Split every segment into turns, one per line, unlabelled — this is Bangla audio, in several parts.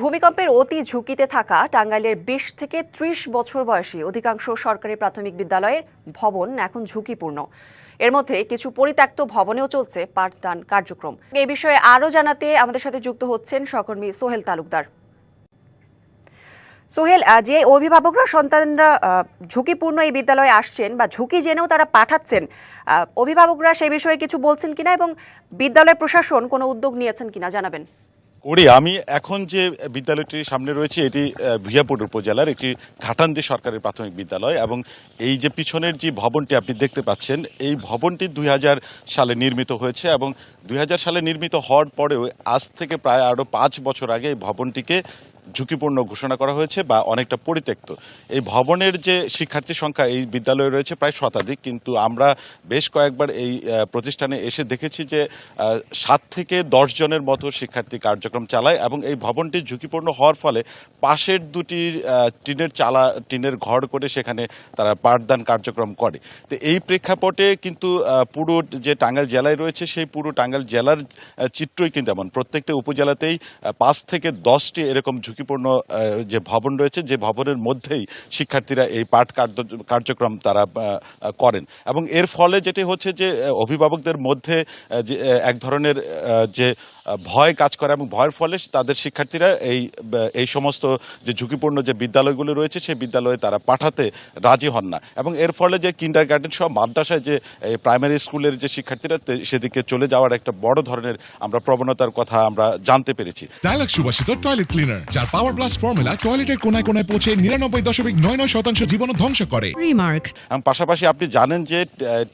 ভূমিকম্পের অতি ঝুঁকিতে থাকা টাঙ্গাইলের বিশ থেকে ত্রিশ বছর বয়সী অধিকাংশ সরকারি প্রাথমিক বিদ্যালয়ের ভবন এখন ঝুঁকিপূর্ণ। এর মধ্যে কিছু পরিত্যক্ত ভবনেও চলছে পাঠদান কার্যক্রম। এই বিষয়ে আরও জানাতে আমাদের সাথে যুক্ত হচ্ছেন সহকর্মী সোহেল তালুকদার। সোহেল যে অভিভাবকরা, সন্তানরা ঝুঁকিপূর্ণ এই বিদ্যালয়ে আসছেন বা ঝুঁকি জেনেও তারা পাঠাচ্ছেন অভিভাবকরা সেই বিষয়ে কিছু বলছেন কিনা এবং বিদ্যালয় প্রশাসন কোনো উদ্যোগ নিয়েছেন কিনা জানাবেন।
করি আমি এখন যে বিদ্যালয়টির সামনে রয়েছে, এটি ভিয়াপুর উপজেলার একটি ঘাটান্দি সরকারি প্রাথমিক বিদ্যালয় এবং এই যে পিছনের যে ভবনটি আপনি দেখতে পাচ্ছেন, এই ভবনটি দুই হাজার সালে নির্মিত হয়েছে এবং দুই হাজার সালে নির্মিত হওয়ার পরেও আজ থেকে প্রায় আরও পাঁচ বছর আগে এই ভবনটিকে ঝুঁকিপূর্ণ ঘোষণা করা হয়েছে বা অনেকটা পরিত্যক্ত। এই ভবনের যে শিক্ষার্থী সংখ্যা এই বিদ্যালয়ে রয়েছে প্রায় শতাধিক, কিন্তু আমরা বেশ কয়েকবার এই প্রতিষ্ঠানে এসে দেখেছি যে সাত থেকে দশ জনের মতো শিক্ষার্থী কার্যক্রম চালায় এবং এই ভবনটি ঝুঁকিপূর্ণ হওয়ার ফলে পাশের দুটি টিনের চালা, টিনের ঘর করে সেখানে তারা পাঠদান কার্যক্রম করে। তো এই প্রেক্ষাপটে কিন্তু পুরো যে টাঙ্গাইল জেলায় রয়েছে সেই পুরো টাঙ্গাইল জেলার চিত্রই কিন্তু এমন। প্রত্যেকটা উপজেলাতেই পাঁচ থেকে দশটি এরকম ঝুঁকিপূর্ণ যে ভবন রয়েছে, যে ভবনের মধ্যেই শিক্ষার্থীরা এই পাঠ কার্য- কার্যক্রম তারা করেন। এবং এর ফলে যেটি হচ্ছে যে অভিভাবকদের মধ্যে যে এক ধরনের যে ভয় কাজ করে এবং ভয়ের ফলে তাদের শিক্ষার্থীরা এই এই সমস্ত যে ঝুঁকিপূর্ণ যে বিদ্যালয়গুলো রয়েছে, সেই বিদ্যালয়ে তারা পাঠাতে রাজি হন না। এবং এর ফলে যে কিন্ডার গার্ডেন সহ মাদ্রাসায় যে প্রাইমারি স্কুলের যে শিক্ষার্থীরা সেদিকে চলে যাওয়ার একটা বড় ধরনের আমরা প্রবণতার কথা আমরা জানতে পেরেছি।
ডায়ালগ সুবাসিত টয়লেট ক্লিনার যার পাওয়ার প্লাস ফর্মুলা টয়লেটের কোনায় কোনায় পৌঁছে নিরানব্বই দশমিক নয় নয় শতাংশ জীবন ধ্বংস করে।
রিমার্ক
এবং পাশাপাশি আপনি জানেন যে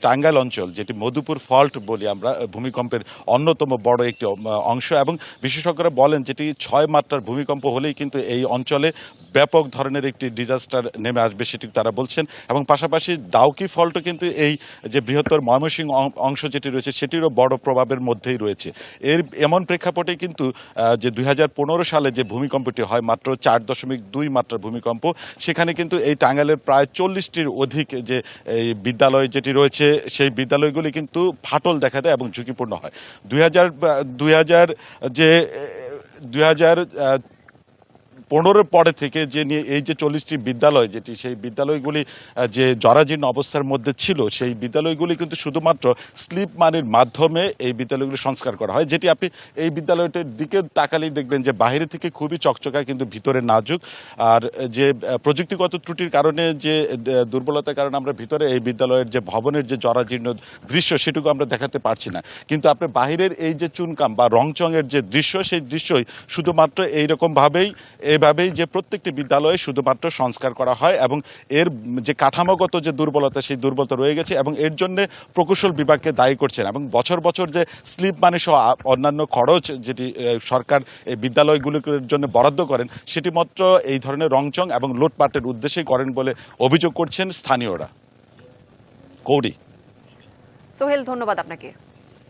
টাঙ্গাইল অঞ্চল যেটি মধুপুর ফল্ট বলি আমরা ভূমিকম্পের অন্যতম বড় একটি অংশ এবং বিশেষজ্ঞরা বলেন যেটি ছয় মাত্রার ভূমিকম্প হলেই কিন্তু এই অঞ্চলে ব্যাপক ধরনের একটি ডিজাস্টার নেমে আসবে সেটি তারা বলছেন। এবং পাশাপাশি ডাউকি ফল্টও কিন্তু এই যে বৃহত্তর ময়মনসিংহ অংশ যেটি রয়েছে, সেটিরও বড় প্রভাবের মধ্যেই রয়েছে। এর এমন প্রেক্ষাপটে কিন্তু যে দুই হাজার পনেরো সালে যে ভূমিকম্পটি হয়, মাত্র চার দশমিক দুই মাত্রার ভূমিকম্প, সেখানে কিন্তু এই টাঙ্গাইলের প্রায় চল্লিশটির অধিক যে এই বিদ্যালয় যেটি রয়েছে, সেই বিদ্যালয়গুলি কিন্তু ফাটল দেখা দেয় এবং ঝুঁকিপূর্ণ হয়। দুই হাজার দুই হাজার যে দুই হাজার পনেরোর পরে থেকে যে নিয়ে এই যে চল্লিশটি বিদ্যালয় যেটি, সেই বিদ্যালয়গুলি যে জরাজীর্ণ অবস্থার মধ্যে ছিল, সেই বিদ্যালয়গুলি কিন্তু শুধুমাত্র স্লিপ মানির মাধ্যমে এই বিদ্যালয়গুলি সংস্কার করা হয়, যেটি আপনি এই বিদ্যালয়টির দিকে তাকালেই দেখবেন যে বাইরে থেকে খুবই চকচকায় কিন্তু ভিতরে নাজুক। আর যে প্রযুক্তিগত ত্রুটির কারণে যে দুর্বলতার কারণে আমরা ভিতরে এই বিদ্যালয়ের যে ভবনের যে জরাজীর্ণ দৃশ্য, সেটুকু আমরা দেখাতে পারছি না। কিন্তু আপনি বাহিরের এই যে চুনকাম বা রংচঙের যে দৃশ্য, সেই দৃশ্যই শুধুমাত্র এইরকম ভাবেই এভাবেই যে প্রত্যেকটি বিদ্যালয়ে শুধুমাত্র সংস্কার করা হয় এবং এর যে কাঠামোগত যে দুর্বলতা, সেই দুর্বলতা রয়ে গেছে এবং এর জন্য প্রকৌশল বিভাগকে দায়ী করছেন এবং বছর বছর যে স্লিপ মানি সহ অন্যান্য খরচ যেটি সরকার এই বিদ্যালয়গুলির জন্য বরাদ্দ করেন, সেটি মাত্র এই ধরনের রংচং এবং লুটপাটের উদ্দেশ্যেই করেন বলে অভিযোগ করছেন স্থানীয়রা। কৌড়ি।
সোহেল, ধন্যবাদ আপনাকে।